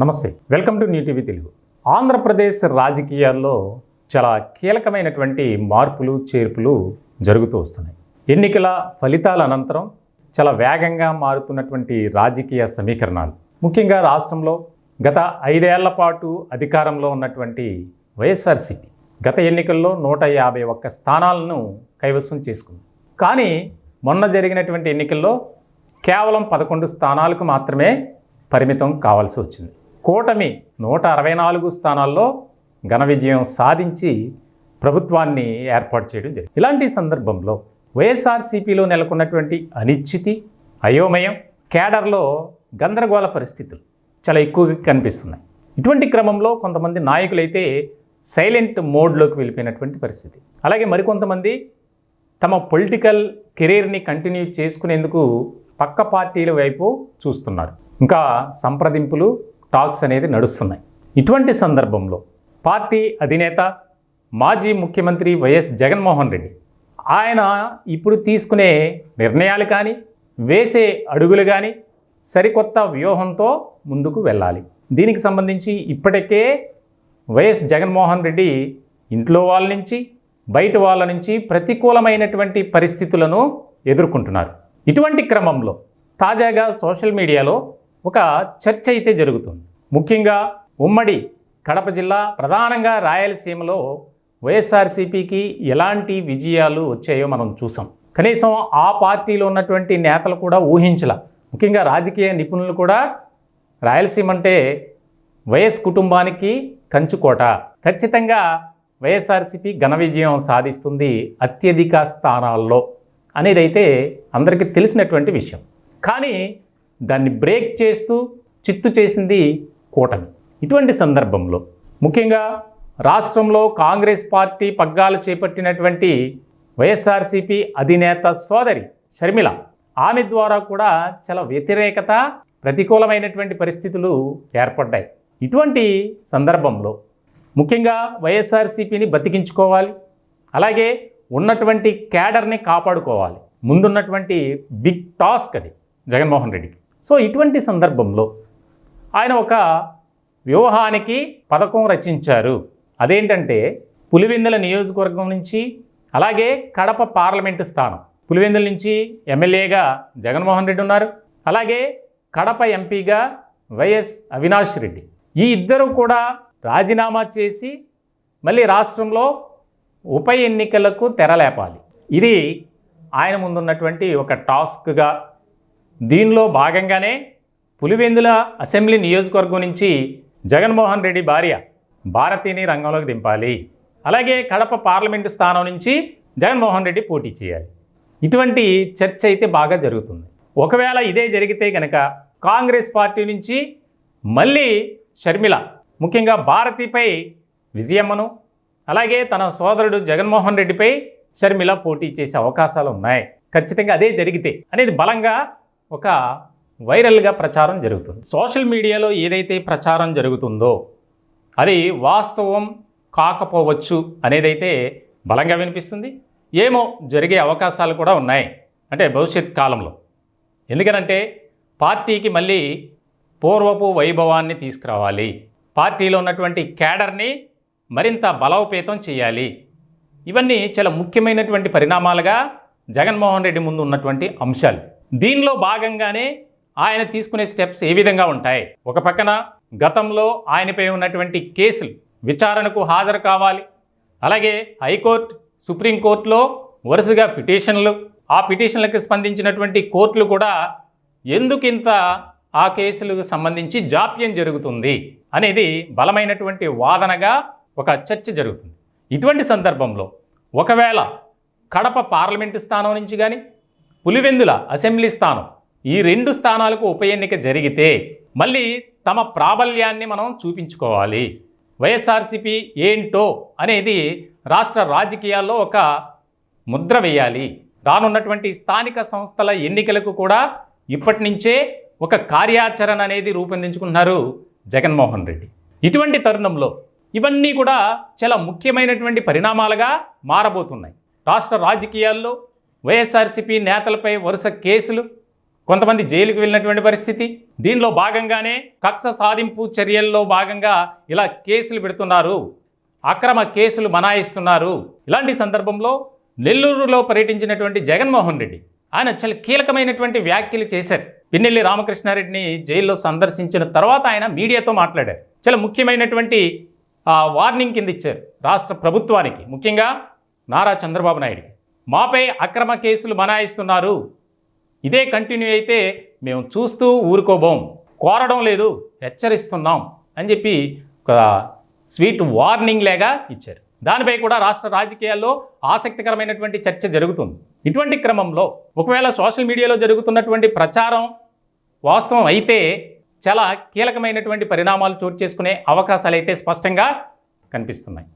నమస్తే. Welcome to new TV Telugu. Andhra Pradesh రాజకీయాల్లో చాలా కీలకమైనటువంటి మార్పులు చేర్పులు జరుగుతూ వస్తున్నాయి. ఎన్నికల ఫలితాల అనంతరం చాలా వేగంగా మారుతున్నటువంటి రాజకీయ సమీకరణాలు. ముఖ్యంగా రాష్ట్రంలో గత ఐదేళ్ళ పాటు అధికారంలో ఉన్నటువంటి వైఎస్ఆర్సీపీ గత ఎన్నికల్లో నూట యాభై ఒక్క స్థానాలను కైవసం చేసుకుంది. కానీ మొన్న జరిగినటువంటి ఎన్నికల్లో కేవలం పదకొండు స్థానాలకు మాత్రమే పరిమితం కావాల్సి వచ్చింది. కూటమి నూట అరవై నాలుగు స్థానాల్లో ఘన విజయం సాధించి ప్రభుత్వాన్ని ఏర్పాటు చేయడం జరిగింది. ఇలాంటి సందర్భంలో వైఎస్ఆర్సీపీలో నెలకొన్నటువంటి అనిశ్చితి అయోమయం కేడర్లో గందరగోళ పరిస్థితులు చాలా ఎక్కువగా కనిపిస్తున్నాయి. ఇటువంటి క్రమంలో కొంతమంది నాయకులైతే సైలెంట్ మోడ్లోకి వెళ్ళిపోయినటువంటి పరిస్థితి. అలాగే మరికొంతమంది తమ పొలిటికల్ కెరీర్ని కంటిన్యూ చేసుకునేందుకు పక్క పార్టీల వైపు చూస్తున్నారు. ఇంకా సంప్రదింపులు టాక్స్ అనేది నడుస్తున్నాయి. ఇటువంటి సందర్భంలో పార్టీ అధినేత మాజీ ముఖ్యమంత్రి వైఎస్ జగన్మోహన్ రెడ్డి ఆయన ఇప్పుడు తీసుకునే నిర్ణయాలు కానీ వేసే అడుగులు కానీ సరికొత్త వ్యూహంతో ముందుకు వెళ్ళాలి. దీనికి సంబంధించి ఇప్పటికే వైఎస్ జగన్మోహన్ రెడ్డి ఇంట్లో వాళ్ళ నుంచి బయట వాళ్ళ నుంచి ప్రతికూలమైనటువంటి పరిస్థితులను ఎదుర్కొంటున్నారు. ఇటువంటి క్రమంలో తాజాగా సోషల్ మీడియాలో ఒక చర్చ అయితే జరుగుతుంది. ముఖ్యంగా ఉమ్మడి కడప జిల్లా ప్రధానంగా రాయలసీమలో వైఎస్ఆర్సీపీకి ఎలాంటి విజయాలు వచ్చాయో మనం చూసాం. కనీసం ఆ పార్టీలో ఉన్నటువంటి నేతలు కూడా ఊహించల. ముఖ్యంగా రాజకీయ నిపుణులు కూడా రాయలసీమ అంటే వైఎస్ కుటుంబానికి కంచుకోట. ఖచ్చితంగా వైఎస్ఆర్సీపీ ఘన విజయం సాధిస్తుంది అత్యధిక స్థానాల్లో అనేది అయితే అందరికీ తెలిసినటువంటి విషయం. కానీ దాన్ని బ్రేక్ చేస్తూ చిత్తు చేసింది కూటమి. ఇటువంటి సందర్భంలో ముఖ్యంగా రాష్ట్రంలో కాంగ్రెస్ పార్టీ పగ్గాలు చేపట్టినటువంటి వైఎస్ఆర్సీపీ అధినేత సోదరి షర్మిల ఆమె ద్వారా కూడా చాలా వ్యతిరేకత ప్రతికూలమైనటువంటి పరిస్థితులు ఏర్పడ్డాయి. ఇటువంటి సందర్భంలో ముఖ్యంగా వైఎస్ఆర్సీపీని బతికించుకోవాలి. అలాగే ఉన్నటువంటి క్యాడర్ని కాపాడుకోవాలి. ముందున్నటువంటి బిగ్ టాస్క్ అది జగన్మోహన్ రెడ్డికి. సో ఇటువంటి సందర్భంలో ఆయన ఒక వ్యూహానికి పథకం రచించారు. అదేంటంటే పులివెందుల నియోజకవర్గం నుంచి అలాగే కడప పార్లమెంటు స్థానం. పులివెందుల నుంచి ఎమ్మెల్యేగా జగన్మోహన్ రెడ్డి ఉన్నారు. అలాగే కడప ఎంపీగా వైఎస్ అవినాష్ రెడ్డి. ఈ ఇద్దరు కూడా రాజీనామా చేసి మళ్ళీ రాష్ట్రంలో ఉప ఎన్నికలకు తెరలేపాలి. ఇది ఆయన ముందున్నటువంటి ఒక టాస్క్గా దీనిలో భాగంగానే పులివెందుల అసెంబ్లీ నియోజకవర్గం నుంచి జగన్మోహన్ రెడ్డి భార్య భారతిని రంగంలోకి దింపాలి. అలాగే కడప పార్లమెంటు స్థానం నుంచి జగన్మోహన్ రెడ్డి పోటీ చేయాలి. ఇటువంటి చర్చ అయితే బాగా జరుగుతుంది. ఒకవేళ ఇదే జరిగితే కనుక కాంగ్రెస్ పార్టీ నుంచి మళ్ళీ షర్మిల ముఖ్యంగా భారతిపై విజయమ్మను అలాగే తన సోదరుడు జగన్మోహన్ రెడ్డిపై షర్మిల పోటీ చేసే అవకాశాలు ఉన్నాయి. ఖచ్చితంగా అదే జరిగితే అనేది బలంగా ఒక వైరల్గా ప్రచారం జరుగుతుంది. సోషల్ మీడియాలో ఏదైతే ప్రచారం జరుగుతుందో అది వాస్తవం కాకపోవచ్చు అనేదైతే బలంగా వినిపిస్తుంది. ఏమో జరిగే అవకాశాలు కూడా ఉన్నాయి. అంటే భవిష్యత్ కాలంలో. ఎందుకనంటే పార్టీకి మళ్ళీ పూర్వపు వైభవాన్ని తీసుకురావాలి. పార్టీలో ఉన్నటువంటి క్యాడర్ని మరింత బలోపేతం చేయాలి. ఇవన్నీ చాలా ముఖ్యమైనటువంటి పరిణామాలుగా జగన్మోహన్ రెడ్డి ముందు ఉన్నటువంటి అంశాలు. దీనిలో భాగంగానే ఆయన తీసుకునే స్టెప్స్ ఏ విధంగా ఉంటాయి? ఒక పక్కన గతంలో ఆయనపై ఉన్నటువంటి కేసులు విచారణకు హాజరు కావాలి. అలాగే హైకోర్టు సుప్రీంకోర్టులో వరుసగా పిటిషన్లు ఆ పిటిషన్లకు స్పందించినటువంటి కోర్టులు కూడా ఎందుకింత ఆ కేసులకు సంబంధించి జాప్యం జరుగుతుంది అనేది బలమైనటువంటి వాదనగా ఒక చర్చ జరుగుతుంది. ఇటువంటి సందర్భంలో ఒకవేళ కడప పార్లమెంటు స్థానం నుంచి కానీ పులివెందుల అసెంబ్లీ స్థానం. ఈ రెండు స్థానాలకు ఉప ఎన్నిక జరిగితే మళ్ళీ తమ ప్రాబల్యాన్ని మనం చూపించుకోవాలి. వైఎస్ఆర్సీపీ ఏంటో అనేది రాష్ట్ర రాజకీయాల్లో ఒక ముద్ర వేయాలి. రానున్నటువంటి స్థానిక సంస్థల ఎన్నికలకు కూడా ఇప్పటి నుంచే ఒక కార్యాచరణ అనేది రూపొందించుకుంటున్నారు జగన్మోహన్ రెడ్డి. ఇటువంటి తరుణంలో ఇవన్నీ కూడా చాలా ముఖ్యమైనటువంటి పరిణామాలుగా మారబోతున్నాయి. రాష్ట్ర రాజకీయాల్లో వైఎస్ఆర్సీపీ నేతలపై వరుస కేసులు కొంతమంది జైలుకు వెళ్ళినటువంటి పరిస్థితి. దీనిలో భాగంగానే కక్ష సాధింపు చర్యల్లో భాగంగా ఇలా కేసులు పెడుతున్నారు. అక్రమ కేసులు మనాయిస్తున్నారు. ఇలాంటి సందర్భంలో నెల్లూరులో పర్యటించినటువంటి జగన్మోహన్ రెడ్డి ఆయన చాలా కీలకమైనటువంటి వ్యాఖ్యలు చేశారు. పిన్నెల్లి రామకృష్ణారెడ్డిని జైల్లో సందర్శించిన తర్వాత ఆయన మీడియాతో మాట్లాడారు. చాలా ముఖ్యమైనటువంటి వార్నింగ్ కింద ఇచ్చారు రాష్ట్ర ప్రభుత్వానికి. ముఖ్యంగా నారా చంద్రబాబు నాయుడుకి. మాపై అక్రమ కేసులు మనాయిస్తున్నారు. ఇదే కంటిన్యూ అయితే మేము చూస్తూ ఊరుకోబోం. కోరడం లేదు హెచ్చరిస్తున్నాం అని చెప్పి ఒక స్వీట్ వార్నింగ్ లేగా ఇచ్చారు. దానిపై కూడా రాష్ట్ర రాజకీయాల్లో ఆసక్తికరమైనటువంటి చర్చ జరుగుతుంది. ఇటువంటి క్రమంలో ఒకవేళ సోషల్ మీడియాలో జరుగుతున్నటువంటి ప్రచారం వాస్తవం అయితే చాలా కీలకమైనటువంటి పరిణామాలు చోటు చేసుకునే అవకాశాలు అయితే స్పష్టంగా కనిపిస్తున్నాయి.